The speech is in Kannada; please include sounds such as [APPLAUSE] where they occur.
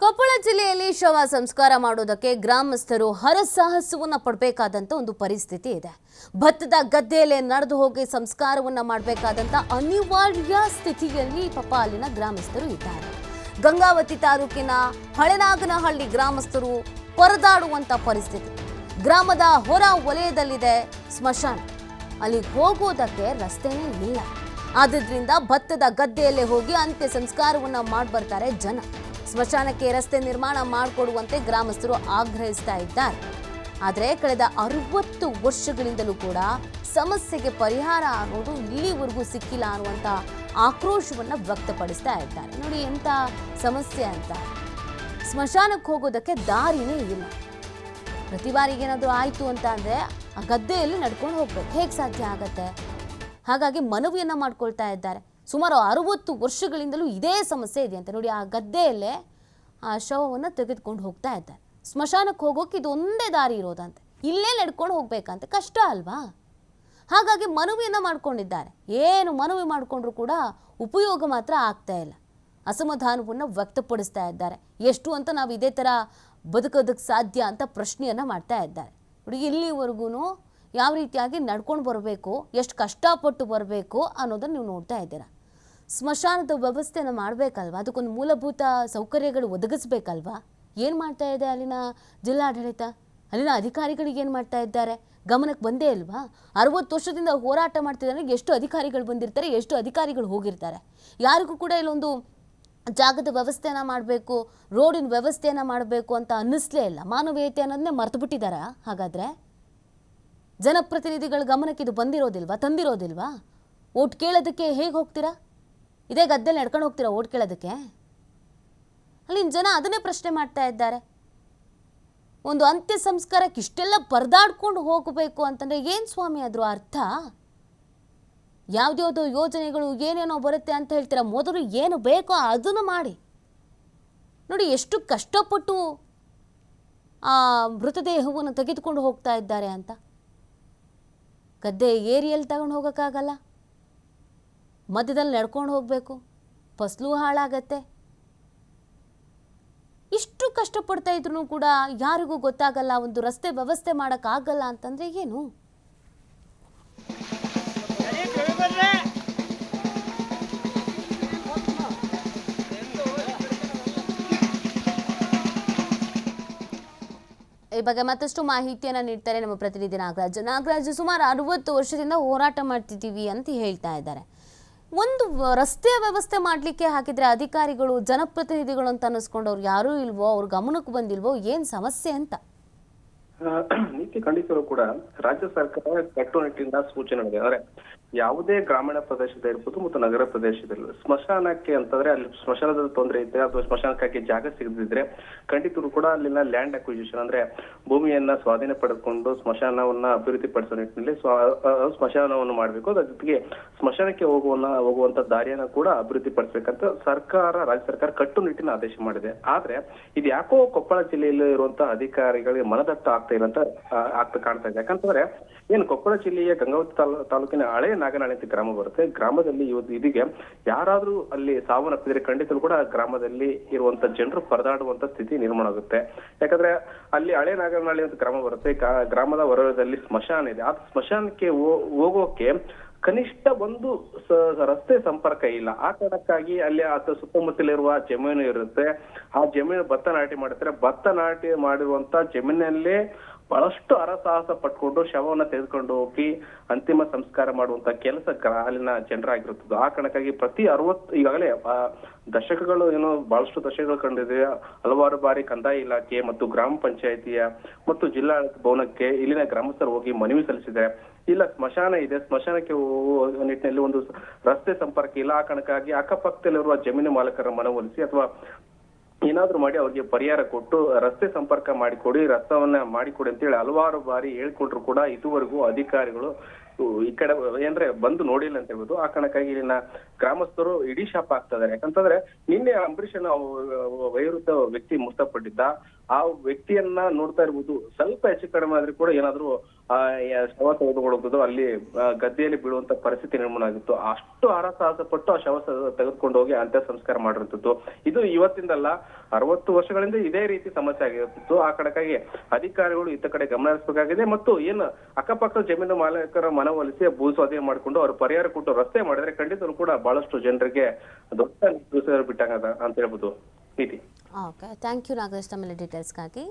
ಕೊಪ್ಪಳ ಜಿಲ್ಲೆಯಲ್ಲಿ ಶವ ಸಂಸ್ಕಾರ ಮಾಡೋದಕ್ಕೆ ಗ್ರಾಮಸ್ಥರು ಹರಸಾಹಸವನ್ನು ಪಡಬೇಕಾದಂಥ ಒಂದು ಪರಿಸ್ಥಿತಿ ಇದೆ. ಭತ್ತದ ಗದ್ದೆಯಲ್ಲಿ ನಡೆದು ಹೋಗಿ ಸಂಸ್ಕಾರವನ್ನ ಮಾಡಬೇಕಾದಂಥ ಅನಿವಾರ್ಯ ಸ್ಥಿತಿಯಲ್ಲಿ ಪಾಪ ಅಲ್ಲಿನ ಗ್ರಾಮಸ್ಥರು ಇದ್ದಾರೆ. ಗಂಗಾವತಿ ತಾಲೂಕಿನ ಹಳೆನಾಗನಹಳ್ಳಿ ಗ್ರಾಮಸ್ಥರು ಪರದಾಡುವಂತ ಪರಿಸ್ಥಿತಿ. ಗ್ರಾಮದ ಹೊರ ವಲಯದಲ್ಲಿದೆ ಸ್ಮಶಾನ. ಅಲ್ಲಿಗೆ ಹೋಗೋದಕ್ಕೆ ರಸ್ತೆನೇ ಇಲ್ಲ. ಆದ್ರಿಂದ ಭತ್ತದ ಗದ್ದೆಯಲ್ಲೇ ಹೋಗಿ ಅಂತ್ಯ ಸಂಸ್ಕಾರವನ್ನ ಮಾಡ್ಬರ್ತಾರೆ ಜನ. ಸ್ಮಶಾನಕ್ಕೆ ರಸ್ತೆ ನಿರ್ಮಾಣ ಮಾಡಿಕೊಡುವಂತೆ ಗ್ರಾಮಸ್ಥರು ಆಗ್ರಹಿಸ್ತಾ ಇದ್ದಾರೆ. ಆದರೆ ಕಳೆದ ಅರವತ್ತು ವರ್ಷಗಳಿಂದಲೂ ಕೂಡ ಸಮಸ್ಯೆಗೆ ಪರಿಹಾರ ಆಗೋದು ಇಲ್ಲಿವರೆಗೂ ಸಿಕ್ಕಿಲ್ಲ ಅನ್ನುವಂಥ ಆಕ್ರೋಶವನ್ನ ವ್ಯಕ್ತಪಡಿಸ್ತಾ ಇದ್ದಾರೆ. ನೋಡಿ ಎಂಥ ಸಮಸ್ಯೆ ಅಂತ. ಸ್ಮಶಾನಕ್ಕೆ ಹೋಗೋದಕ್ಕೆ ದಾರಿನೇ ಇಲ್ಲ. ಪ್ರತಿ ಬಾರಿಗೆ ಏನಾದರೂ ಆಯಿತು ಅಂತ ಅಂದರೆ ಆ ಗದ್ದೆಯಲ್ಲಿ ನಡ್ಕೊಂಡು ಹೋಗ್ಬೇಕು. ಹೇಗೆ ಸಾಧ್ಯ ಆಗತ್ತೆ? ಹಾಗಾಗಿ ಮನವಿಯನ್ನು ಮಾಡ್ಕೊಳ್ತಾ ಇದ್ದಾರೆ. ಸುಮಾರು ಅರವತ್ತು ವರ್ಷಗಳಿಂದಲೂ ಇದೇ ಸಮಸ್ಯೆ ಇದೆ ಅಂತ ನೋಡಿ ಆ ಗದ್ದೆಯಲ್ಲೇ ಆ ಶವವನ್ನು ತೆಗೆದುಕೊಂಡು ಹೋಗ್ತಾ ಇದ್ದಾರೆ. ಸ್ಮಶಾನಕ್ಕೆ ಹೋಗೋಕೆ ಇದು ಒಂದೇ ದಾರಿ ಇರೋದಂತೆ. ಇಲ್ಲೇ ನಡ್ಕೊಂಡು ಹೋಗ್ಬೇಕಂತೆ. ಕಷ್ಟ ಅಲ್ವಾ? ಹಾಗಾಗಿ ಮನವಿಯನ್ನು ಮಾಡ್ಕೊಂಡಿದ್ದಾರೆ. ಏನು ಮನವಿ ಮಾಡಿಕೊಂಡ್ರು ಕೂಡ ಉಪಯೋಗ ಮಾತ್ರ ಆಗ್ತಾ ಇಲ್ಲ. ಅಸಮಾಧಾನವನ್ನು ವ್ಯಕ್ತಪಡಿಸ್ತಾ ಇದ್ದಾರೆ. ಎಷ್ಟು ಅಂತ ನಾವು ಇದೇ ಥರ ಬದುಕೋದಕ್ಕೆ ಸಾಧ್ಯ ಅಂತ ಪ್ರಶ್ನೆಯನ್ನು ಮಾಡ್ತಾ ಇದ್ದಾರೆ. ನೋಡಿ ಇಲ್ಲಿವರೆಗೂ ಯಾವ ರೀತಿಯಾಗಿ ನಡ್ಕೊಂಡು ಬರಬೇಕು, ಎಷ್ಟು ಕಷ್ಟಪಟ್ಟು ಬರಬೇಕು ಅನ್ನೋದನ್ನು ನೀವು ನೋಡ್ತಾ ಇದ್ದೀರಾ. ಸ್ಮಶಾನದ ವ್ಯವಸ್ಥೆನ ಮಾಡಬೇಕಲ್ವಾ, ಅದಕ್ಕೊಂದು ಮೂಲಭೂತ ಸೌಕರ್ಯಗಳು ಒದಗಿಸ್ಬೇಕಲ್ವಾ. ಏನು ಮಾಡ್ತಾ ಇದೆ ಅಲ್ಲಿನ ಜಿಲ್ಲಾಡಳಿತ? ಅಲ್ಲಿನ ಅಧಿಕಾರಿಗಳಿಗೆ ಏನು ಮಾಡ್ತಾ ಇದ್ದಾರೆ? ಗಮನಕ್ಕೆ ಬಂದೇ ಇಲ್ವಾ? ಅರವತ್ತು ವರ್ಷದಿಂದ ಹೋರಾಟ ಮಾಡ್ತಿದ್ದಾರೆ ಎಷ್ಟು ಅಧಿಕಾರಿಗಳು ಬಂದಿರ್ತಾರೆ, ಎಷ್ಟು ಅಧಿಕಾರಿಗಳು ಹೋಗಿರ್ತಾರೆ. ಯಾರಿಗೂ ಕೂಡ ಇಲ್ಲೊಂದು ಜಾಗದ ವ್ಯವಸ್ಥೆನ ಮಾಡಬೇಕು, ರೋಡಿನ ವ್ಯವಸ್ಥೆಯನ್ನು ಮಾಡಬೇಕು ಅಂತ ಅನ್ನಿಸ್ಲೇ ಇಲ್ಲ. ಮಾನವೀಯತೆ ಅನ್ನೋದನ್ನೇ ಮರೆತು ಬಿಟ್ಟಿದ್ದಾರಾ ಹಾಗಾದರೆ? ಜನಪ್ರತಿನಿಧಿಗಳ ಗಮನಕ್ಕೆ ಇದು ಬಂದಿರೋದಿಲ್ವಾ? ತಂದಿರೋದಿಲ್ವಾ? ಓಟ್ ಕೇಳೋದಕ್ಕೆ ಹೇಗೆ ಹೋಗ್ತೀರಾ? ಇದೇ ಗದ್ದೆಲಿ ನಡ್ಕೊಂಡು ಹೋಗ್ತೀರಾ ಓಟ್ ಕೇಳೋದಕ್ಕೆ? ಅಲ್ಲಿನ ಜನ ಅದನ್ನೇ ಪ್ರಶ್ನೆ ಮಾಡ್ತಾ ಇದ್ದಾರೆ. ಒಂದು ಅಂತ್ಯ ಸಂಸ್ಕಾರಕ್ಕೆ ಇಷ್ಟೆಲ್ಲ ಪರದಾಡ್ಕೊಂಡು ಹೋಗಬೇಕು ಅಂತಂದರೆ ಏನು ಸ್ವಾಮಿ ಆದರೂ ಅರ್ಥ? ಯಾವುದ್ಯಾವುದೋ ಯೋಜನೆಗಳು ಏನೇನೋ ಬರುತ್ತೆ ಅಂತ ಹೇಳ್ತೀರಾ? ಮೊದಲು ಏನು ಬೇಕೋ ಅದನ್ನು ಮಾಡಿ. ನೋಡಿ, ಎಷ್ಟು ಕಷ್ಟಪಟ್ಟು ಆ ಮೃತದೇಹವನ್ನು ತೆಗೆದುಕೊಂಡು ಹೋಗ್ತಾ ಇದ್ದಾರೆ ಅಂತ. ಗದ್ದೆ ಏರಿಯಲ್ಲಿ ತಗೊಂಡು ಹೋಗೋಕ್ಕಾಗಲ್ಲ? ಮಧ್ಯದಲ್ಲಿ ನಡ್ಕೊಂಡು ಹೋಗಬೇಕು, ಫಸಲು ಹಾಳಾಗತ್ತೆ. ಇಷ್ಟು ಕಷ್ಟಪಡ್ತಾ ಇದ್ರು ಕೂಡ ಯಾರಿಗೂ ಗೊತ್ತಾಗಲ್ಲ, ಒಂದು ರಸ್ತೆ ವ್ಯವಸ್ಥೆ ಮಾಡೋಕ್ಕಾಗಲ್ಲ ಅಂತಂದರೆ ಏನು? ಈ ಬಗ್ಗೆ ಮತ್ತಷ್ಟು ಮಾಹಿತಿಯನ್ನು ನೀಡ್ತಾರೆ ನಮ್ಮ ಪ್ರತಿನಿಧಿ ನಾಗರಾಜ್. ನಾಗರಾಜ್, ಸುಮಾರು ಅರವತ್ತು ವರ್ಷದಿಂದ ಹೋರಾಟ ಮಾಡ್ತಿದ್ದೀವಿ ಅಂತ ಹೇಳ್ತಾ ಇದ್ದಾರೆ. ಒಂದು ರಸ್ತೆ ವ್ಯವಸ್ಥೆ ಮಾಡಲಿಕ್ಕೆ ಹಾಕಿದರೆ ಅಧಿಕಾರಿಗಳು, ಜನಪ್ರತಿನಿಧಿಗಳು ಅಂತ ಅನ್ನಿಸ್ಕೊಂಡವ್ರು ಯಾರೂ ಇಲ್ವೋ, ಅವ್ರ ಗಮನಕ್ಕೆ ಬಂದಿಲ್ವೋ, ಏನು ಸಮಸ್ಯೆ ಅಂತ? [CLEARS THROAT] ನೀತಿ ಖಂಡಿಸಲು ಕೂಡ ರಾಜ್ಯ ಸರ್ಕಾರ ಕಟ್ಟುನಿಟ್ಟಿನ ಸೂಚನೆ ಇದೆ ಅಂದ್ರೆ ಯಾವುದೇ ಗ್ರಾಮೀಣ ಪ್ರದೇಶದ ಇರ್ಬೋದು ಮತ್ತು ನಗರ ಪ್ರದೇಶದಲ್ಲಿ ಸ್ಮಶಾನಕ್ಕೆ ಅಂತಂದ್ರೆ ಅಲ್ಲಿ ಸ್ಮಶಾನದ ತೊಂದರೆ ಇದ್ರೆ ಅಥವಾ ಸ್ಮಶಾನಕ್ಕಾಗಿ ಜಾಗ ಸಿಗದಿದ್ರೆ ಖಂಡಿತರು ಕೂಡ ಅಲ್ಲಿನ ಲ್ಯಾಂಡ್ ಅಕ್ವಿಜಿಷನ್ ಅಂದ್ರೆ ಭೂಮಿಯನ್ನ ಸ್ವಾಧೀನ ಪಡೆದುಕೊಂಡು ಸ್ಮಶಾನವನ್ನ ಅಭಿವೃದ್ಧಿ ಪಡಿಸೋ ನಿಟ್ಟಿನಲ್ಲಿ ಸ್ಮಶಾನವನ್ನು ಮಾಡಬೇಕು. ಅದ್ರ ಜೊತೆಗೆ ಸ್ಮಶಾನಕ್ಕೆ ಹೋಗುವನ್ನ, ಹೋಗುವಂತ ದಾರಿಯನ್ನ ಕೂಡ ಅಭಿವೃದ್ಧಿ ಪಡಿಸಬೇಕಂತ ಸರ್ಕಾರ, ರಾಜ್ಯ ಸರ್ಕಾರ ಕಟ್ಟುನಿಟ್ಟಿನ ಆದೇಶ ಮಾಡಿದೆ. ಆದ್ರೆ ಇದು ಯಾಕೋ ಕೊಪ್ಪಳ ಜಿಲ್ಲೆಯಲ್ಲಿ ಇರುವಂತಹ ಅಧಿಕಾರಿಗಳಿಗೆ ಮನದಟ್ಟ ಆಗ್ತಾ ಇಲ್ಲ ಅಂತ ಆಗ್ತಾ ಕಾಣ್ತಾ ಇದೆ. ಯಾಕಂತಂದ್ರೆ ಏನು ಕೊಪ್ಪಳ ಜಿಲ್ಲೆಯ ಗಂಗಾವತಿ ತಾಲೂ- ತಾಲೂಕಿನ ಹಳೆ ನಾಗನಾಳೆ ಅಂತ ಗ್ರಾಮ ಬರುತ್ತೆ. ಗ್ರಾಮದಲ್ಲಿ ಇವತ್ತು ಇದಿಗೆ ಯಾರಾದ್ರೂ ಅಲ್ಲಿ ಸಾವನ್ನಪ್ಪಿದ್ರೆ ಖಂಡಿತಲು ಕೂಡ ಗ್ರಾಮದಲ್ಲಿ ಇರುವಂತ ಜನರು ಪರದಾಡುವಂತ ಸ್ಥಿತಿ ನಿರ್ಮಾಣ ಆಗುತ್ತೆ. ಯಾಕಂದ್ರೆ ಅಲ್ಲಿ ಹಳೆ ನಾಗನಾಳೆ ಅಂತ ಗ್ರಾಮ ಬರುತ್ತೆ. ಗ್ರಾಮದ ಹೊರದಲ್ಲಿ ಸ್ಮಶಾನ ಇದೆ. ಆ ಸ್ಮಶಾನಕ್ಕೆ ಹೋಗೋಕೆ ಕನಿಷ್ಠ ಒಂದು ರಸ್ತೆ ಸಂಪರ್ಕ ಇಲ್ಲ. ಆ ಕಾರಣಕ್ಕಾಗಿ ಅಲ್ಲಿ ಆತ ಸುತ್ತಮುತ್ತಲಿರುವ ಜಮೀನು ಇರುತ್ತೆ. ಆ ಜಮೀನು ಭತ್ತ ನಾಟಿ ಮಾಡ್ತಾರೆ. ಭತ್ತ ನಾಟಿ ಮಾಡಿರುವಂತ ಜಮೀನಲ್ಲೇ ಬಹಳಷ್ಟು ಹರಸಾಹಸ ಪಟ್ಕೊಂಡು ಶವವನ್ನ ತೆಗೆದುಕೊಂಡು ಹೋಗಿ ಅಂತಿಮ ಸಂಸ್ಕಾರ ಮಾಡುವಂತ ಕೆಲಸ ಅಲ್ಲಿನ ಜನರಾಗಿರುತ್ತದೆ ಆ ಕಾರಣಕ್ಕಾಗಿ ಪ್ರತಿ ಅರವತ್ತು, ಈಗಾಗಲೇ ದಶಕಗಳು ಏನು ಬಹಳಷ್ಟು ದಶಕಗಳು ಕಂಡಿದೆ. ಹಲವಾರು ಬಾರಿ ಕಂದಾಯ ಇಲಾಖೆ ಮತ್ತು ಗ್ರಾಮ ಪಂಚಾಯತಿಯ ಮತ್ತು ಜಿಲ್ಲಾ ಭವನಕ್ಕೆ ಇಲ್ಲಿನ ಗ್ರಾಮಸ್ಥರು ಹೋಗಿ ಮನವಿ ಸಲ್ಲಿಸಿದ್ದಾರೆ. ಇಲ್ಲ, ಸ್ಮಶಾನ ಇದೆ. ಸ್ಮಶಾನಕ್ಕೆ ನಿಟ್ಟಿನಲ್ಲಿ ಒಂದು ರಸ್ತೆ ಸಂಪರ್ಕ ಇಲ್ಲ. ಆ ಕಾರಣಕ್ಕಾಗಿ ಅಕ್ಕಪಕ್ಕದಲ್ಲಿರುವ ಜಮೀನು ಮಾಲೀಕರ ಮನವೊಲಿಸಿ ಅಥವಾ ಏನಾದ್ರೂ ಮಾಡಿ ಅವ್ರಿಗೆ ಪರಿಹಾರ ಕೊಟ್ಟು ರಸ್ತೆ ಸಂಪರ್ಕ ಮಾಡಿಕೊಡಿ, ರಸ್ತವನ್ನ ಮಾಡಿಕೊಡಿ ಅಂತೇಳಿ ಹಲವಾರು ಬಾರಿ ಹೇಳ್ಕೊಟ್ರು ಕೂಡ ಇದುವರೆಗೂ ಅಧಿಕಾರಿಗಳು. ಈ ಕಡೆ ಏನ್ರೆ ಬಂದು ನೋಡಿಲ್ಲ ಅಂತ ಹೇಳ್ಬೋದು. ಆ ಕಾರಣಕ್ಕಾಗಿ ಇಲ್ಲಿನ ಗ್ರಾಮಸ್ಥರು ಇಡೀ ಶಾಪ್ ಆಗ್ತಾ ಇದಾರೆ ಯಾಕಂತಂದ್ರೆ ನಿನ್ನೆ ಅಂಬರೀಷ್ ವೈರುದ್ಧ ವ್ಯಕ್ತಿ ಮೃತಪಟ್ಟಿದ್ದ ಆ ವ್ಯಕ್ತಿಯನ್ನ ನೋಡ್ತಾ ಇರ್ಬೋದು. ಸ್ವಲ್ಪ ಹೆಚ್ಚು ಕಡಿಮೆ ಆದ್ರೂ ಕೂಡ ಏನಾದ್ರೂ, ಆ ಶವ ತೆಗೆದುಕೊಳ್ಳುವುದು ಅಲ್ಲಿ ಗದ್ದೆಯಲ್ಲಿ ಬೀಳುವಂತ ಪರಿಸ್ಥಿತಿ ನಿರ್ಮಾಣ ಆಗಿತ್ತು. ಅಷ್ಟು ಹರಸಾಹಸ ಪಟ್ಟು ಆ ಶವ ತೆಗೆದುಕೊಂಡು ಹೋಗಿ ಅಂತ್ಯ ಸಂಸ್ಕಾರ ಮಾಡಿರ್ತಿತ್ತು ಇದು ಇವತ್ತಿಂದಲ್ಲ ಅರವತ್ತು ವರ್ಷಗಳಿಂದ ಇದೇ ರೀತಿ ಸಮಸ್ಯೆ ಆಗಿರುತ್ತಿತ್ತು ಆ ಕಡೆಗಾಗಿ ಅಧಿಕಾರಿಗಳು ಇತ್ತ ಕಡೆ ಗಮನ ಹರಿಸಬೇಕಾಗಿದೆ. ಮತ್ತು ಏನು ಅಕ್ಕಪಕ್ಕದ ಜಮೀನು ಮಾಲೀಕರ ಮನವೊಲಿಸಿ ಭೂ ಸ್ವಾಧೀನ ಮಾಡಿಕೊಂಡು ಅವ್ರು ಪರಿಹಾರ ಕೊಟ್ಟು ರಸ್ತೆ ಮಾಡಿದ್ರೆ ಖಂಡಿತರು ಕೂಡ ಬಹಳಷ್ಟು ಜನರಿಗೆ ದೊಡ್ಡ ಬಿಟ್ಟಂಗ ಅಂತ ಹೇಳ್ಬೋದು. ನೀತಿ. ಓಕೆ ಥ್ಯಾಂಕ್ ಯು ನಾಗೇಶ್ ತಮ್ಮ ಡೀಟೇಲ್ಸ್ಗಾಗಿ